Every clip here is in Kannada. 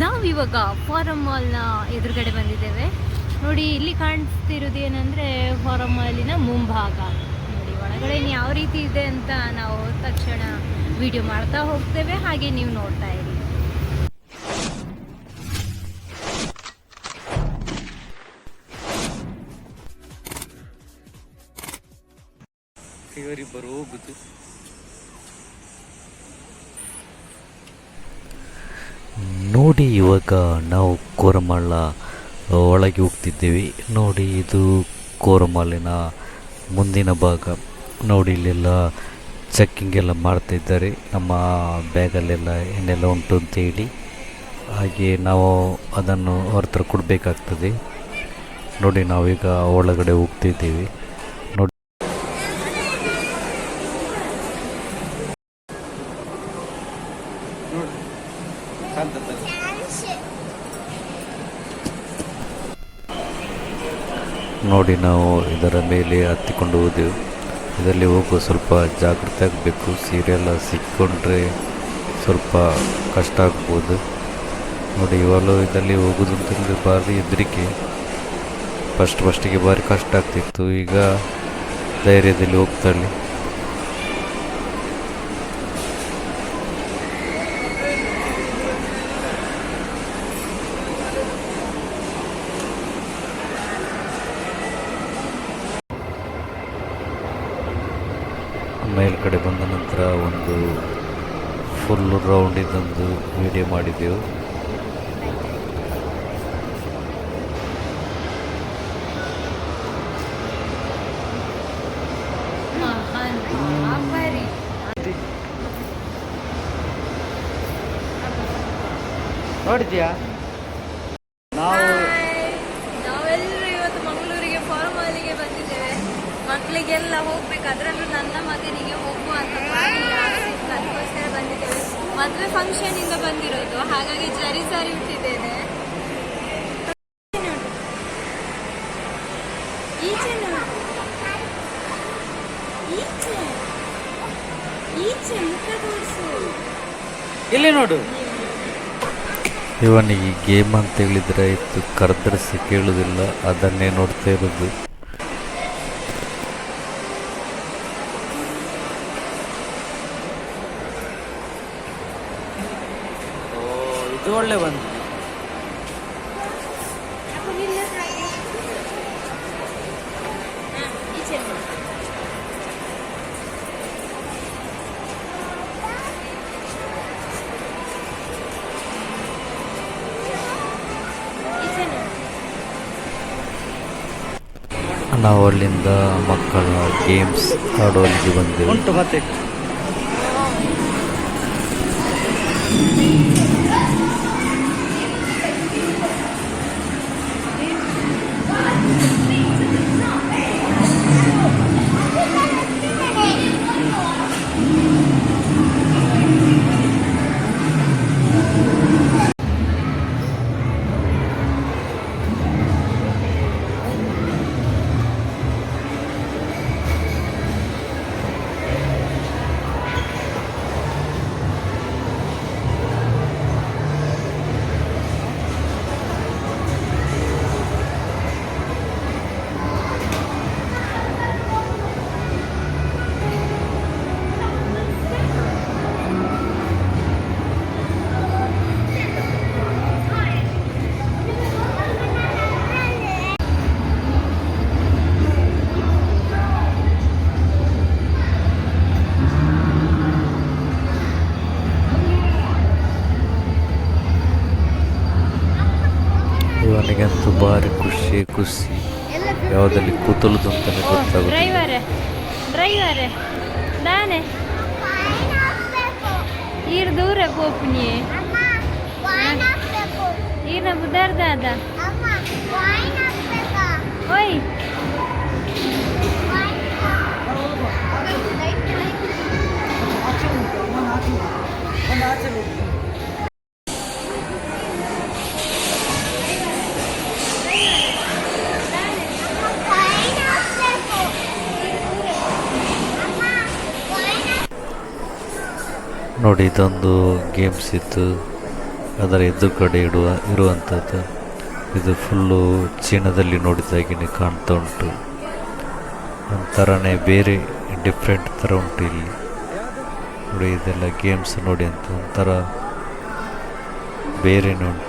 ನಾವಿವಾಗ ಫಾರಂ ಮಾಲ್ನ ಎದುರುಗಡೆ ಬಂದಿದ್ದೇವೆ. ನೋಡಿ, ಇಲ್ಲಿ ಕಾಣಿಸ್ತಿರೋದು ಏನಂದರೆ ಫಾರಂ ಮಾಲಿನ ಮುಂಭಾಗ. ನೋಡಿ, ಒಳಗಡೆ ಯಾವ ರೀತಿ ಇದೆ ಅಂತ ನಾವು ತಕ್ಷಣ ವಿಡಿಯೋ ಮಾಡ್ತಾ ಹೋಗ್ತೇವೆ. ಹಾಗೆ ನೀವು ನೋಡ್ತಾ ಇರಿ. ಇವರಿಬ್ಬರು ಹೋಗುದು ನೋಡಿ ಇವಾಗ ನಾವು ಕೋರಮಾಳ ಒಳಗೆ ಹೋಗ್ತಿದ್ದೇವೆ. ನೋಡಿ ಇದು ಕೋರಮಲ್ಲಿನ ಮುಂದಿನ ಭಾಗ. ನೋಡಿ ಇಲ್ಲೆಲ್ಲ ಚೆಕ್ಕಿಂಗ್ ಎಲ್ಲ ಮಾಡ್ತಿದ್ದಾರೆ ನಮ್ಮ ಬ್ಯಾಗಲ್ಲೆಲ್ಲ ಏನೆಲ್ಲ ಉಂಟು ಅಂತೇಳಿ ಹಾಗೆ ನಾವು ಅದನ್ನು ಅವ್ರ ಹತ್ರ ಕೊಡಬೇಕಾಗ್ತದೆ. ನೋಡಿ ನಾವೀಗ ಒಳಗಡೆ ಹೋಗ್ತಿದ್ದೀವಿ ನೋಡಿ ನೋಡಿ ಕಾಂತದ ನೋಡಿ ನಾವು ಇದರ ಮೇಲೆ ಹತ್ತಿಕೊಂಡು ಹೋದೆವು. ಇದರಲ್ಲಿ ಹೋಗುವ ಸ್ವಲ್ಪ ಜಾಗ್ರತೆ ಆಗಬೇಕು. ಸೀರೆಲ್ಲ ಸಿಕ್ಕೊಂಡ್ರೆ ಸ್ವಲ್ಪ ಕಷ್ಟ ಆಗ್ಬೋದು. ನೋಡಿ, ಇವಾಗಲೂ ಇದರಲ್ಲಿ ಹೋಗೋದು ಅಂತಂದರೆ ಭಾರಿ ಹೆದರಿಕೆ. ಫಸ್ಟ್ ಫಸ್ಟಿಗೆ ಭಾರಿ ಕಷ್ಟ ಆಗ್ತಿತ್ತು. ಈಗ ಧೈರ್ಯದಲ್ಲಿ ಹೋಗ್ತಾಳೆ ಮೇಲ್ಗಡೆ ಬಂದ ನಂತರ ಒಂದು ಫುಲ್ ರೌಂಡ್ ಇದೊಂದು ವಿಡಿಯೋ ಮಾಡಿದ್ದೆವು. ನೋಡಿದ್ಯಾ? ನಾವು ನಾವೆಲ್ಲರೂ ಇವತ್ತು ಮಂಗಳೂರಿಗೆ ಫಾರ್ಮ್ ಬಂದಿದ್ದೇವೆ. ಮಕ್ಕಳಿಗೆಲ್ಲ ಹೋಗ್ಬೇಕು ಅದರಲ್ಲೂ ನನ್ನ ಮಗನಿಗೆ ಹೋಗುವ ಅಂತ ಭಾರಿ ಆಸೆ ಇತ್ತು ಅದಕ್ಕೋಸ್ಕರ ಬಂದಿದ್ದೇವೆ ಮದುವೆ ಫಂಕ್ಷನ್ ಇಂದ ಬಂದಿರೋದು. ಹಾಗಾಗಿ ಜರಿ ಸಾರಿ ಉಟ್ಟಿದ್ದೇನೆ ಈಚೆ ನೋಡು. ಈಚೆ ಈಚೆ ಮುಖ ತೋರಿಸು. ಇಲ್ಲಿ ನೋಡು. ಇವನಿಗೆ ಗೇಮ್ ಅಂತ ಹೇಳಿದ್ರೆ ಆಯಿತು ಕರೆದರಿಸಿ ಕೇಳೋದಿಲ್ಲ ಅದನ್ನೇ ನೋಡ್ತಾ ಇರೋದು. ಇದು ಒಳ್ಳೆ ಬಂತು. ನಾವು ಅಲ್ಲಿಂದ ಮಕ್ಕಳ ಗೇಮ್ಸ್ ಆಡೋಲಿಗೆ ಬಂದೆವು ಉಂಟು ಮತ್ತೆ Да, не. Ир дура попни. Ир на будар дада. Ой. Thank you. ನೋಡಿ ಇದೊಂದು ಗೇಮ್ಸ್ ಇತ್ತು. ಅದರ ಎದುರುಗಡೆ ಇಡುವ, ಇರುವಂಥದ್ದು. ಇದು ಫುಲ್ಲು ಚೀನಾದಲ್ಲಿ ನೋಡಿದಾಗಿನೇ ಕಾಣ್ತಾ ಉಂಟು. ಒಂಥರನೇ ಬೇರೆ ಡಿಫ್ರೆಂಟ್ ಥರ ಉಂಟು ಇಲ್ಲಿ. ನೋಡಿ, ಇದೆಲ್ಲ ಗೇಮ್ಸ್ ನೋಡಿ ಅಂತ. ಒಂಥರ ಬೇರೆನೇ ಉಂಟು.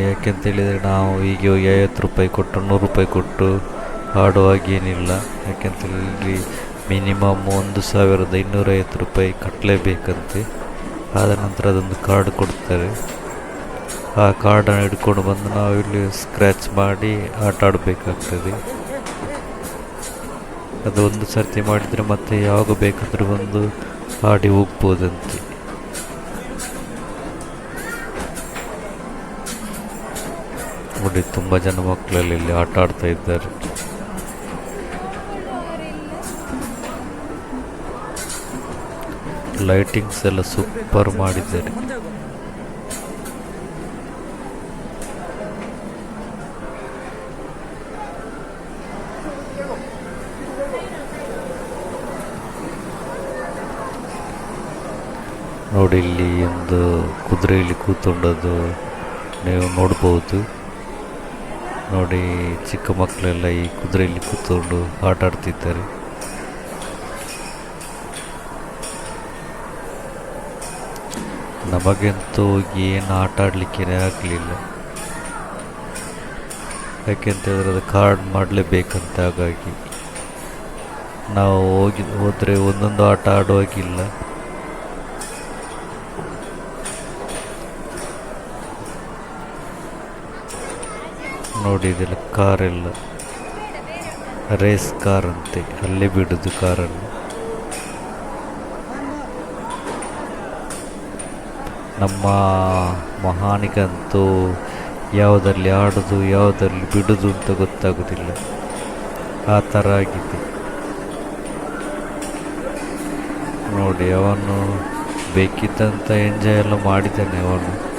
ಇಲ್ಲಿ ಯಾಕೆಂತೇಳಿದರೆ ನಾವು ಈಗ ಹೋಗಿ ಐವತ್ತು ರೂಪಾಯಿ ಕೊಟ್ಟು, ನೂರು ರೂಪಾಯಿ ಕೊಟ್ಟು ಆಡುವಾಗೇನಿಲ್ಲ ಯಾಕೆಂತ ಹೇಳಿ ಮಿನಿಮಮ್ ಒಂದು ಸಾವಿರದ ಇನ್ನೂರೈವತ್ತು ರೂಪಾಯಿ ಕಟ್ಟಲೇಬೇಕಂತೆ. ಆದ ನಂತರ ಅದೊಂದು ಕಾರ್ಡ್ ಕೊಡ್ತಾರೆ. ಆ ಕಾರ್ಡನ್ನು ಹಿಡ್ಕೊಂಡು ಬಂದು ನಾವು ಇಲ್ಲಿ ಸ್ಕ್ರ್ಯಾಚ್ ಮಾಡಿ ಆಟ ಆಡಬೇಕಾಗ್ತದೆ. ಅದು ಒಂದು ಸರ್ತಿ ಮಾಡಿದರೆ ಮತ್ತೆ ಯಾವಾಗ ಬೇಕಾದರೂ ಬಂದು ಆಡಿ ಹೋಗ್ಬೋದಂತೆ. ನೋಡಿ ತುಂಬ ಜನ ಮಕ್ಕಳಲ್ಲಿ ಇಲ್ಲಿ ಆಟ ಆಡ್ತಾ ಇದ್ದಾರೆ. ಲೈಟಿಂಗ್ಸ್ ಎಲ್ಲ ಸೂಪರ್ ಮಾಡಿದ್ದಾರೆ. ನೋಡಿ ಇಲ್ಲಿ ಒಂದು ಕುದುರೆಯಲ್ಲಿ ಕೂತ್ಕೊಂಡದ್ದು ನೀವು ನೋಡ್ಬೋದು. ನೋಡಿ ಚಿಕ್ಕ ಮಕ್ಕಳೆಲ್ಲ ಈ ಕುದುರೆಯಲ್ಲಿ ಕೂತ್ಕೊಂಡು ಆಟ ಆಡ್ತಿದ್ದಾರೆ. ನಮಗಂತೂ ಏನು ಆಟ ಆಡಲಿಕ್ಕೆ ಆಗಲಿಲ್ಲ. ಯಾಕೆಂತ ಹೇಳಿದ್ರೆ ಅದು ಕಾರ್ಡ್ ಮಾಡಲೇಬೇಕಂತ ಹಾಗಾಗಿ. ನಾವು ಹೋಗಿ ಹೋದರೆ ಒಂದೊಂದು ಆಟ ಆಡುವಾಗಿಲ್ಲ. ನೋಡಿ ಇದೆಲ್ಲ ಕಾರೆಲ್ಲ ರೇಸ್ ಕಾರ್ ಅಂತೆ. ಅಲ್ಲೇ ಬಿಡುದು ಕಾರನ್ನು ನಮ್ಮ ಮಹಾನಿಗಂತೂ ಯಾವುದರಲ್ಲಿ ಆಡೋದು, ಯಾವುದರಲ್ಲಿ ಬಿಡುದು ಅಂತ ಗೊತ್ತಾಗೋದಿಲ್ಲ. ಆ ಥರ ಆಗಿದೆ. ನೋಡಿ, ಅವನು ಬೇಕಿದ್ದಂಥ ಎಂಜಾಯ್ ಎಲ್ಲ ಮಾಡಿದ್ದಾನೆ ಅವನು.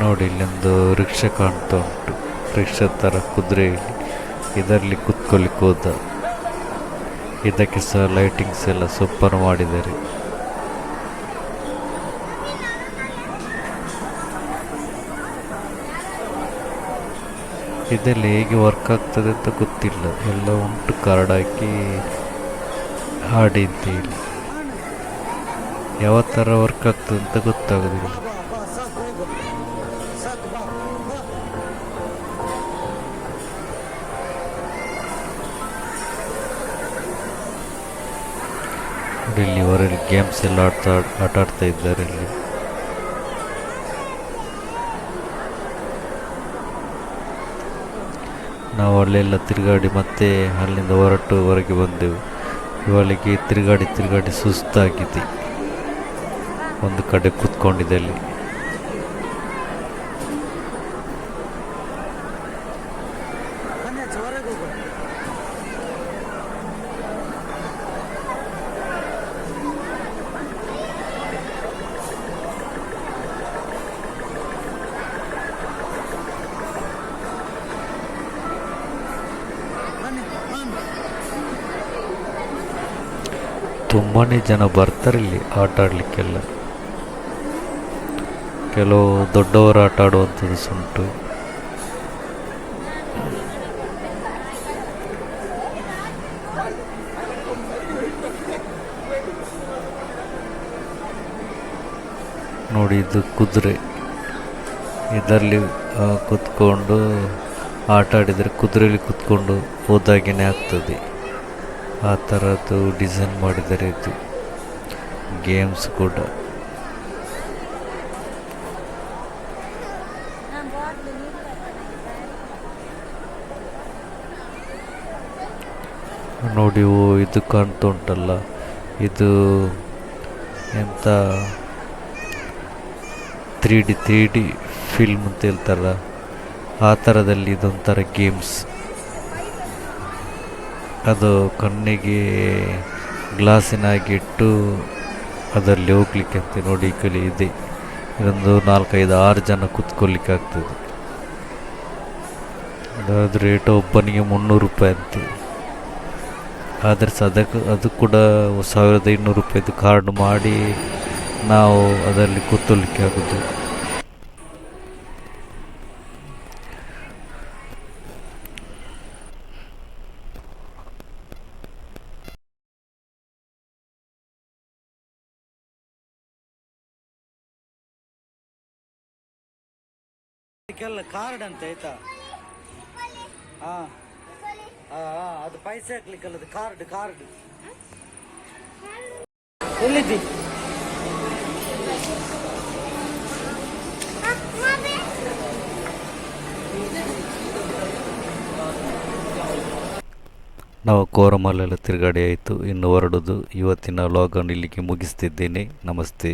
ನೋಡಿ ಇಲ್ಲೊಂದು ರಿಕ್ಷಾ ಕಾಣ್ತಾ ಉಂಟು. ರಿಕ್ಷಾ ಥರ ಕುದುರೆ ಇದರಲ್ಲಿ ಕುತ್ಕೊಳ್ಳಿಕ್ಕೆ ಹೋದ ಇದಕ್ಕೆ ಸಹ ಲೈಟಿಂಗ್ಸ್ ಎಲ್ಲ ಸೂಪರ್ ಮಾಡಿದ್ದಾರೆ. ಇದೆಲ್ಲ ಹೇಗೆ ವರ್ಕ್ ಆಗ್ತದೆ ಅಂತ ಗೊತ್ತಿಲ್ಲ. ಎಲ್ಲ ಉಂಟು ಕಾರ್ಡ್ ಹಾಕಿ ಹಾಡಿ ಯಾವ ಥರ ವರ್ಕ್ ಆಗ್ತದೆ ಅಂತ ಗೊತ್ತಾಗೋದಿಲ್ಲ. ಇಲ್ಲಿ ಹೊರಗೆ ಗೇಮ್ಸ್ ಎಲ್ಲ ಆಡ್ತಾ ಆಟ ಆಡ್ತಾ ಇದ್ದಾರೆ ಇಲ್ಲಿ. ನಾವು ಅಲ್ಲೆಲ್ಲ ತಿರುಗಾಡಿ ಮತ್ತೆ ಅಲ್ಲಿಂದ ಹೊರಟು ಹೊರಗೆ ಬಂದೆವು. ಇವಳಿಗೆ ತಿರುಗಾಡಿ ತಿರುಗಾಡಿ ಸುಸ್ತಾಗಿದೆ. ಒಂದು ಕಡೆ ಕೂತ್ಕೊಂಡಿದೆ ಅಲ್ಲಿ. ತುಂಬಾ ಜನ ಬರ್ತಾರೆ ಇಲ್ಲಿ ಆಟ ಆಡಲಿಕ್ಕೆಲ್ಲ. ಕೆಲವು ದೊಡ್ಡವರು ಆಟ ಆಡುವಂಥದ್ದು ಸುಂಟು ನೋಡಿ ಇದು ಕುದುರೆ. ಇದರಲ್ಲಿ ಕೂತ್ಕೊಂಡು ಆಟ ಆಡಿದರೆ ಕುದುರೆಯಲ್ಲಿ ಕೂತ್ಕೊಂಡು ಹೋದಾಗೇನೆ ಆಗ್ತದೆ. ಆ ಥರದ್ದು ಡಿಸೈನ್ ಮಾಡಿದರೆ ಇದು. ಗೇಮ್ಸ್ ಕೂಡ. ನೋಡಿ, ಓ, ಇದು ಕಾಣ್ತಾ ಉಂಟಲ್ಲ. ಇದು ಎಂತ? Three D three D film ಅಂತ ಹೇಳ್ತಾರಲ್ಲ. ಆ ಥರದಲ್ಲಿ ಇದೊಂಥರ ಗೇಮ್ಸ್. ಅದು ಕಣ್ಣಿಗೆ ಗ್ಲಾಸಿನಾಗಿಟ್ಟು ಅದರಲ್ಲಿ ಹೋಗ್ಲಿಕ್ಕೆ ಅಂತ ನೋಡಿ ಕಲಿ ಇದೆ. ಇದೊಂದು ನಾಲ್ಕೈದು ಆರು ಜನ ಕೂತ್ಕೊಳ್ಳಿಕ್ಕೆ ಆಗ್ತದೆ. ಅದಾದ ರೇಟ್ ಒಬ್ಬನಿಗೆ ಮುನ್ನೂರು ರೂಪಾಯಿ ಅಂತೆ. ಆದರೆ ಸಹ ಅದಕ್ಕೆ, ಅದು ಕೂಡ ಸಾವಿರದ ಇನ್ನೂರು ರೂಪಾಯಿದು ಕಾರ್ಡ್ ಮಾಡಿ ನಾವು ಅದರಲ್ಲಿ ಕೂತ್ಕೊಳ್ಳಿಕ್ಕೆ ಆಗೋದು. ಇದಕ್ಕೆಲ್ಲ ಕಾರ್ಡ್ ಅಂತ ಆಯ್ತಾ? ಹಾ. ಅದು ಪೈಸೆ ಹಾಕ್ಲಿಕ್ಕಲ್ಲ, ಅದು ಕಾರ್ಡ್ ಕಾರ್ಡ್ ಎಲ್ಲಿದ್ದಿ? ನಾವು ಕೋರಮಲ್ಲೆಲ್ಲ ತಿರುಗಾಡಿ ಆಯಿತು. ಇನ್ನು ಹೊರಡೋದು ಇವತ್ತಿನ ಲಾಗನ್ನು ಇಲ್ಲಿಗೆ ಮುಗಿಸ್ತಿದ್ದೇನೆ. ನಮಸ್ತೆ.